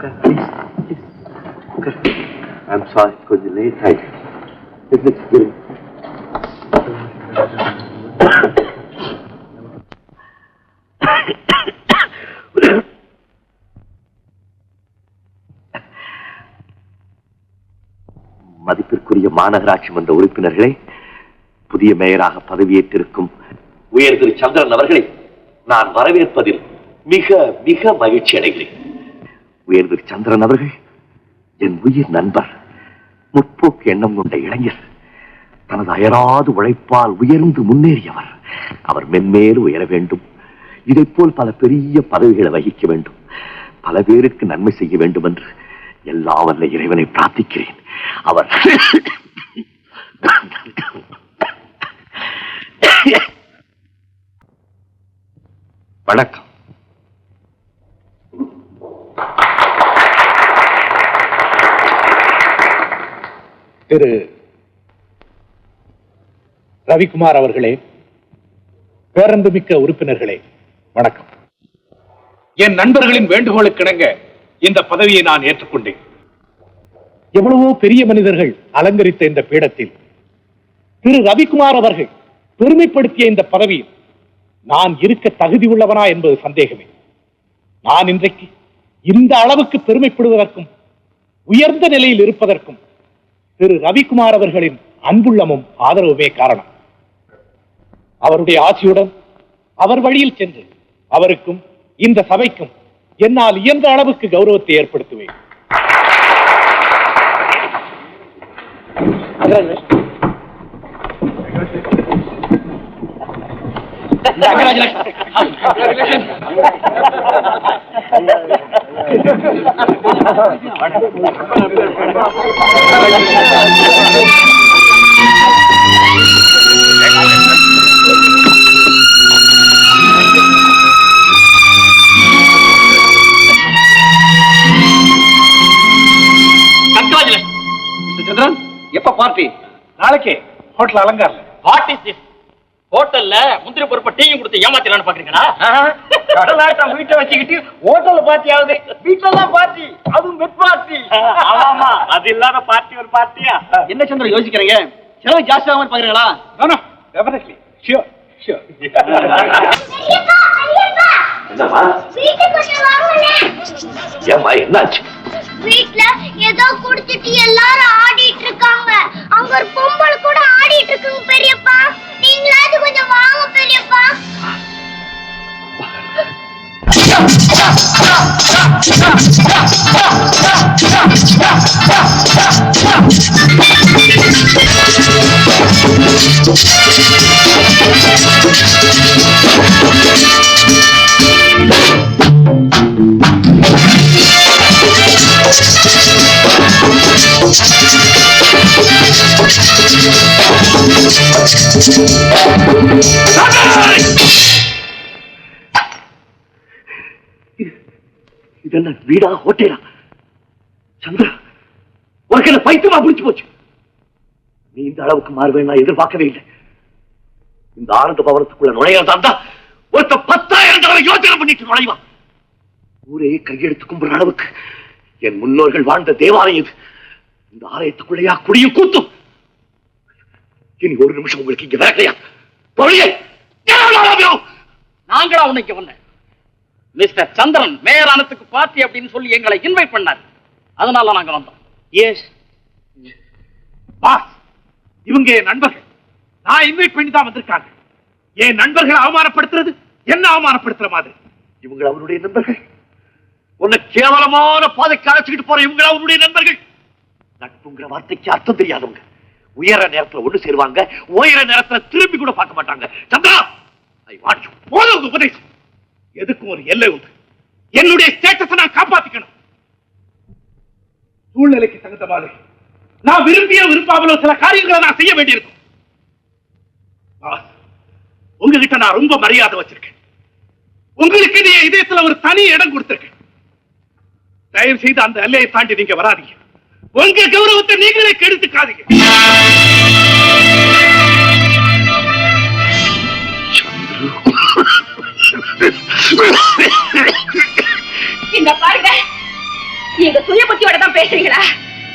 Please. I'm sorry for the I'm time. கொஞ்சம் late ஆயிடுச்சு மதிப்பிற்குரிய மாநகராட்சி மன்ற உறுப்பினர்களை புதிய மேயராக பதவியேற்றிருக்கும் உயர் திரு சந்திரன் அவர்களை நான் வரவேற்பதில் மிக மிக மகிழ்ச்சி அடைகிறேன் உயர் சந்திரன் அவர்கள். என் உயிர் நண்பர். முற்போக்கு எண்ணம் கொண்ட இளைஞர். தனது அயராது உழைப்பால் உயர்ந்து முன்னேறியவர். அவர் மென்மேலும் உயர வேண்டும். இதை போல் பல பெரிய பதவிகளை வகிக்க வேண்டும். பல பேருக்கு நன்மை செய்ய வேண்டும் என்று எல்லா வல்ல இறைவனை பிரார்த்திக்கிறேன். அவர் வணக்கம். திரு ரவிக்குமார் அவர்களே பேரன்புமிக்க உறுப்பினர்களே வணக்கம். என் நண்பர்களின் வேண்டுகோளுக்கிணங்க இந்த பதவியை நான் ஏற்றுக்கொண்டேன். எவ்வளவோ பெரிய மனிதர்கள் அலங்கரித்த இந்த பீடத்தில் திரு ரவிக்குமார் அவர்கள் பெருமைப்படுத்திய இந்த பதவியில் நான் இருக்க தகுதி உள்ளவனா என்பது சந்தேகமே. நான் இன்றைக்கு இந்த அளவுக்கு பெருமைப்படுவதற்கும் உயர்ந்த நிலையில் இருப்பதற்கும் திரு ரவிக்குமார் அவர்களின் அன்புள்ளமும் ஆதரவுமே காரணம். அவருடைய ஆட்சியுடன் அவர் வழியில் சென்று அவருக்கும் இந்த சபைக்கும் என்னால் இயன்ற அளவுக்கு கௌரவத்தை ஏற்படுத்துவேன். சந்திரன் எப்ப பார்ட்டி நாளைக்கே. Hotel Alankar what is this ஹோட்டல்ல முந்திரி பொறுப்ப டீயும் கொடுத்து ஏமாத்திடலாம்னு பாக்குறீங்களா? கடலாட்டம் வீட்டை வச்சுக்கிட்டு ஹோட்டல்ல பார்ட்டி ஆகுது. வீட்டுல தான் பார்ட்டி அதுவும் பெட் பார்ட்டி ஆமா அது இல்லாத பார்ட்டி ஒரு பார்ட்டியா என்ன சந்திரன் யோசிக்கிறீங்க? செலவு ஜாஸ்தி ஆகாம பாக்குறீங்களா. என்னம்மா. ஏம்மா என்னாச்சு? வீட்ல ஏதோ குடிச்சிட்டு எல்லாரும் ஆடிட்டு இருக்காங்க. அங்க ஒரு இது என்ன வீடா ஹோட்டலா? சந்திரா உனக்கு என்ன பைத்தியமா பிடிச்சு போச்சு? நீ இந்த அளவுக்கு மாறுவேன் நான் எதிர்பார்க்கவே இல்லை. இந்த ஆனந்த பவனத்துக்குள்ள நுழையிறதா இருந்தா ஒருத்த பத்தாயிரம் தடவை யோசனை பண்ணிட்டு நுழைவான் ஊரே கையெடுத்து கும்புற அளவுக்கு என் முன்னோர்கள் வாழ்ந்த தேவாலயம் இது. இந்த ஆலயத்துக்குள்ளையா குடியும் கூத்தும். இனி ஒரு நிமிஷம் உங்களுக்கு இங்க வேலையா நாங்களா உன்னைக்கு வந்தேன். மிஸ்டர் சந்திரன் மேயரானத்துக்கு பார்ட்டி அப்படின்னு சொல்லி எங்களை இன்வைட் பண்ணார். அதனால நாங்க வந்தோம். எஸ் பாஸ் இவங்க என் நண்பர்கள். நான் இன்வைட் பண்ணி தான் வந்திருக்காங்க. என் நண்பர்களை அவமானப்படுத்துறது என்ன அவமானப்படுத்துற மாதிரி? இவங்க அவருடைய நண்பர்கள். உன்னை கேவலமான பாதைக்கு அழைச்சிக்கிட்டு போற இவங்க அவருடைய நண்பர்கள். நட்புங்கிற வார்த்தைக்கு அர்த்தம் தெரியாதவங்க. உயர நேரத்துல ஒண்ணு சேருவாங்க உயர நேரத்துல திரும்பி கூட பார்க்க மாட்டாங்க. சந்திரா ஐ வாட் போதும் உபதேசம். எதுக்கும் ஒரு எல்லை உண்டு? என்னுடைய ஸ்டேட்டஸை நான் காப்பாத்திக்கணும். சூழ்நிலைக்கு தகுந்த மாதிரி நான் விரும்பிய விரும்பாமலோ சில காரியங்களை நான் செய்ய வேண்டியிருக்கும். உங்ககிட்ட நான் ரொம்ப மரியாதை வச்சிருக்கேன். உங்களுக்கு நீ இதயத்துல ஒரு தனி இடம் கொடுத்திருக்கேன். தயவு செய்து அந்த எல்லையை தாண்டி நீங்க வராதீங்க. உங்க கௌரவத்தை நீங்களே கெடுத்துக்காதீங்க.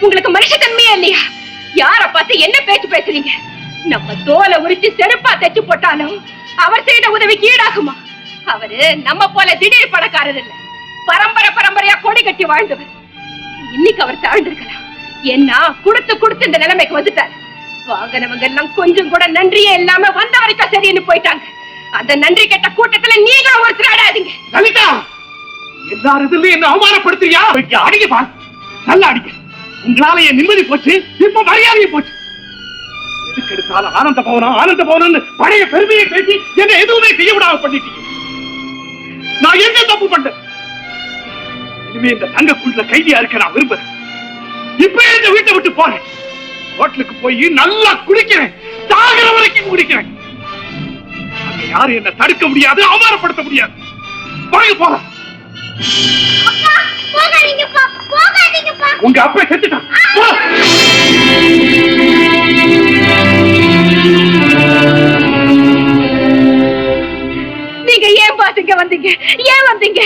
உங்களுக்கு மனுஷத்தன்மையே இல்லையா? யார பார்த்து என்ன பேச்சு பேசுறீங்க? நம்ம தோலை உரிச்சு செருப்பா தைச்சு போட்டாலும் அவர் செய்த உதவிக்கு ஈடாகுமா அவரு நம்ம போல திடீர் பணக்காரர் இல்ல. பரம்பரை பரம்பரையா கொடி கட்டி வாழ்ந்தவர். இன்னைக்கு அவர் தாழ்ந்திருக்கலாம். ஏன்னா கொடுத்து கொடுத்து இந்த நிலைமைக்கு வந்துட்டார். வாங்கினவங்க எல்லாம் கொஞ்சம் கூட நன்றியே இல்லாம வந்த வரைக்கும் சரின்னு போயிட்டாங்க. அந்த நன்றி கெட்ட கூட்டத்துல நீங்களும் ஒருத்தர் ஆடாதீங்க. லலிதா! எல்லாரும் இதுலயும் என்ன அவமானப்படுத்துறியா? அடிக்க பா நல்லா அடிக்க உங்களால என் நிம்மதி போச்சு இப்ப மரியாதையை போச்சு. எதுக்கு எடுத்தாலும் ஆனந்த பவனம் ஆனந்த பவனம் பழைய பெருமையை பேசி என்ன எதுவுமே செய்ய விடாம பண்ணிட்டீங்க. நான் என்ன தப்பு பண்ணேன்? இனிமே இந்த தங்கக்குள்ள கைதியா இருக்க நான் விரும்புறேன். இப்ப இந்த வீட்டை விட்டு போறேன். ஹோட்டலுக்கு போய் நல்லா குடிக்கிறேன். சாகிற வரைக்கும் குடிக்கிறேன். அங்க யாரும் என்ன தடுக்க முடியாது அவமானப்படுத்த முடியாது. வாங்க போலாம். உங்க அப்பா செத்துட்டான். போ. நீங்க ஏன் பாத்துங்க வந்தீங்க? ஏன் வந்தீங்க?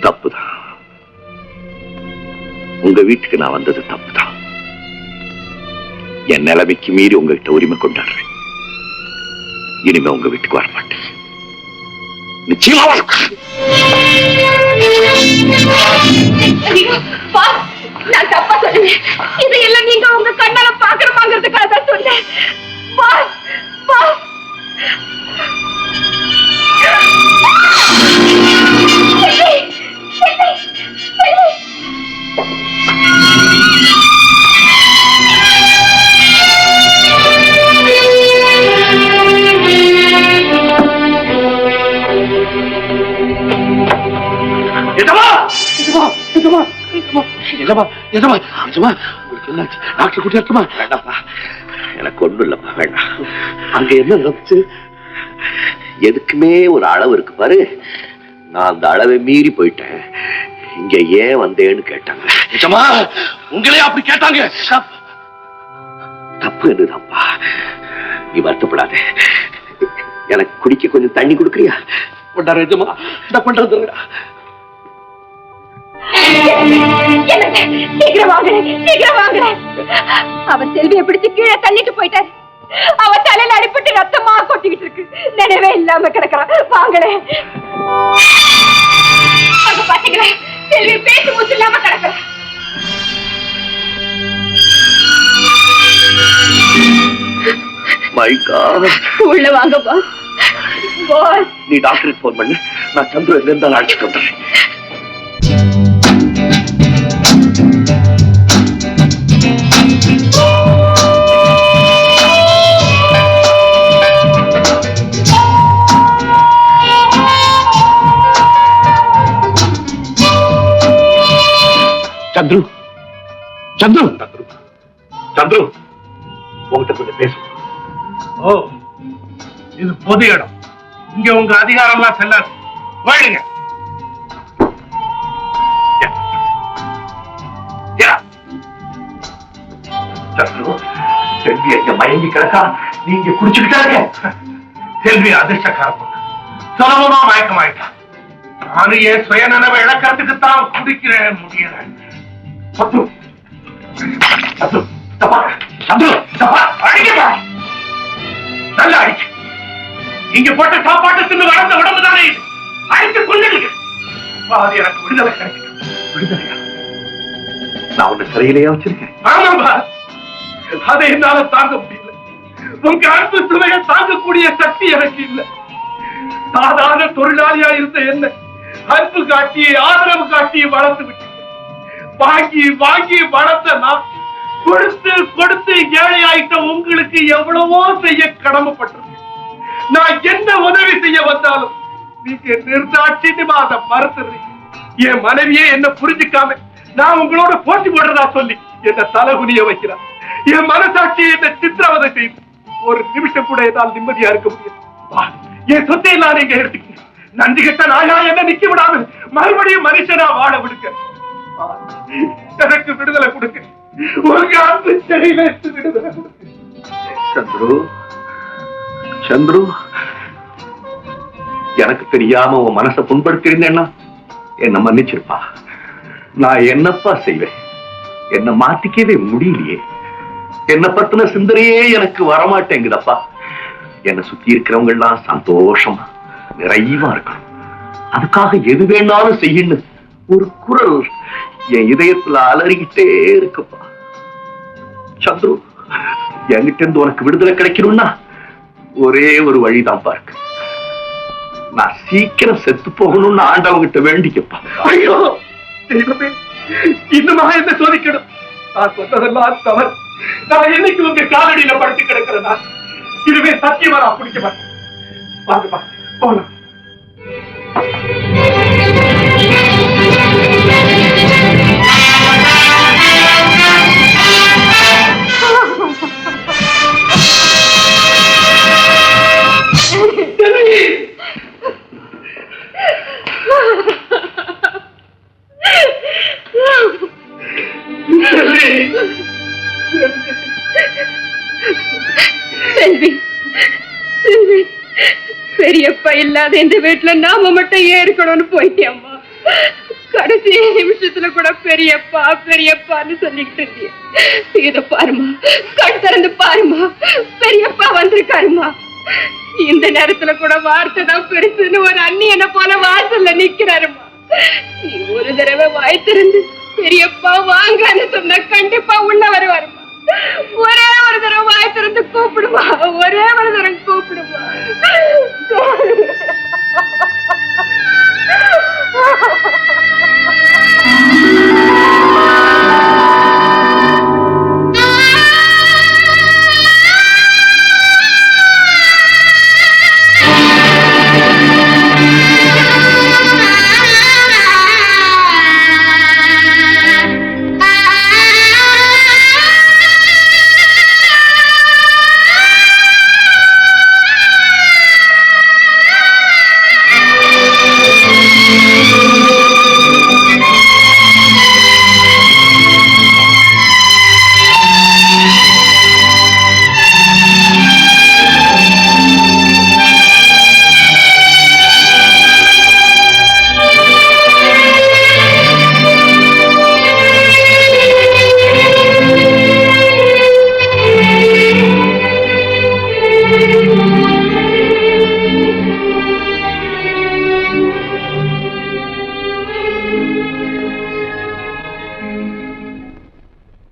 தப்புதான். உங்க வீட்டுக்கு நான் வந்தது தப்புதான். என் நிலைமைக்கு மீறி உங்ககிட்ட உரிமை கொண்டாடுறேன். இனிமே உங்க வீட்டுக்கு வர மாட்டேன். நிச்சயமா பா, நான் தப்பா சொன்னேன். இதையெல்லாம் நீங்க உங்க கண்ணால பாக்குறமாங்கிறதுக்காக தான் சொன்னேன் உங்களுக்கு டாக்டர் கூட்டி இருக்குமா? வேண்டாம்ப்பா எனக்கு இல்லப்பா வேண்டாம். அங்க என்ன நடந்துச்சு? எதுக்குமே ஒரு அளவு இருக்கு பாரு. நான் அந்த அளவை மீறி போயிட்டேன். இங்க ஏன் வந்தேன்னு கேட்டாங்க. எஜமா உங்களே அப்படி கேட்டாங்க. தப்பு என்னதான்ப்பா? நீ வருத்தப்படாத. எனக்கு குடிக்க கொஞ்சம் தண்ணி கொடுக்குறியா? என்ன பண்றது என்னங்க, சீக்கிரம் வாங்க சீக்கிரம் வாங்க அவன் செல்வியை பிடிச்சு கீழே தள்ளிட்டு போயிட்டாரு. அவ தலையில அடிபட்டு ரத்தமா கொட்டிக்கிட்டு இருக்கு. நினைவே இல்லாம கிடக்குறான். வாங்களே. பாத்தீங்களா? செல்வி பேசி மூச்சு இல்லாம கிடக்குறான். மை காட் உள்ள வாங்க பாஸ் நீ டாக்டருக்கு ஃபோன் பண்ணு. நான் சந்திர எங்க இருந்தாலும் அழைச்சிட்டு வந்துடுறேன். சந்துரு. சந்துரு சந்துரு உங்ககிட்ட கொஞ்சம் பேசுவோம் ஓ இது பொது இடம். இங்க உங்க அதிகாரம் எல்லாம் செல்லாது சந்துரு செல்வி எங்க மயங்கி கிடக்கா? நீங்க குடிச்சுக்கிட்டாங்க செல்வி அதிர்ஷ்டக்காரன். சுலபமா மயக்கமாயிட்டா நானும் என் சுயநனவை இழக்கிறதுக்கு தான் குடிக்கிறேன் முடியறேன் சத்து சத்து தப்பா? சத்து தப்பா? அடிக்கப்பா நல்லா அடிக்க இங்க போட்ட சாப்பாட்டு தின்னு வளர்ந்த உடம்பு தானே அடித்து கொண்டுடுங்க அது எனக்கு விடுதலை கிடைக்கும் விடுதலையா நான் உன்னை சிறையிலேயே வச்சிருக்கேன். ஆமாம்பா அதை என்னால தாங்க முடியல. உங்க அன்பு சுவையை தாங்கக்கூடிய சக்தி எனக்கு இல்லை. சாதாரண தொழிலாளியா இருந்த என்ன? அன்பு காட்டி ஆதரவு காட்டி வளர்த்து விட்டு வாங்கி வாங்கி வளர்த்த நான் கொடுத்து கொடுத்து ஏழை ஆயிட்ட உங்களுக்கு எவ்வளவோ செய்ய கடமைப்பட்டிருக்கேன். நான் என்ன உதவி செய்ய வந்தாலும் நீங்க நிர்தாட்சியமா அதை மறுத்துறீங்க என் மனைவியே என்ன புரிஞ்சுக்காம நான் உங்களோட போட்டி போடுறதா சொல்லி என்ன தலகுனிய வைக்கிறான் என் மனசாட்சி என்ன சித்திரவதை செய்யும் ஒரு நிமிஷம் கூட ஏதாவது நிம்மதியா இருக்க முடியும் என் சொத்தை எல்லாம் நீங்க எடுத்துக்கீங்க. நன்றி கெட்ட நாயா என்ன நிக்க விடாம மறுபடியும் மனுஷனா வாழ விடுக்க எனக்கு விடுதலை கொடுங்க உங்க அன்பு சிறையில விடுதலை கொடுங்க சந்துரு சந்துரு எனக்கு தெரியாம உன் மனசை புண்படுத்தியிருந்தேன்னா என்ன மன்னிச்சிருப்பா. நான் என்னப்பா செய்வேன்? என்ன மாத்திக்கவே முடியலையே. என்ன பத்தின சிந்தனையே எனக்கு வரமாட்டேங்குதப்பா. என்னை சுத்தி இருக்கிறவங்க எல்லாம் சந்தோஷமா நிறைவா இருக்கணும். அதுக்காக எது வேணாலும் செய்யணும் ஒரு குரல் என் இதயத்துல அலறிக்கிட்டே இருக்குப்பா. சந்துரு என்கிட்ட இருந்து உனக்கு விடுதலை கிடைக்கணும்னா ஒரே ஒரு வழிதான் பாருக்கு நான் சீக்கிரம் செத்து போகணும்னு ஆண்டவங்கிட்ட வேண்டிக்கப்பா. ஐயோ தெய்வமே இன்னுமா என்ன சோதிக்கணும்? நான் சொன்னதெல்லாம் தவறு. நான் என்னைக்கு உங்க காலடியில படுத்து கிடக்கிறேனா இதுவே சத்தியமா நான் பிடிக்க மாட்டேன் வாங்கப்பா போகலாம் பெரியப்பா இந்த வீட்டுல நாம மட்டும் ஏன் இருக்கணும்னு அம்மா. கடைசி நிமிஷத்துல கூட பெரியப்பா பெரியப்பான்னு சொல்லிக்கிட்டு இருந்தியே. இத பாருமா கண் திறந்து பாருமா பெரியப்பா வந்திருக்காருமா இந்த நேரத்துல கூட வார்த்தை தான் பெருசுன்னு ஒரு அண்ணியனை போல வாசல்ல நிக்கிறாருமா நீ ஒரு தடவை வாய் திறந்து பெரியப்பா வாங்கன்னு சொன்னா கண்டிப்பா உள்ள வருவாருமா ஒரே ஒரு தடவை வாய் திறந்து கூப்பிடுமா? ஒரே ஒரு தடவை கூப்பிடுமா?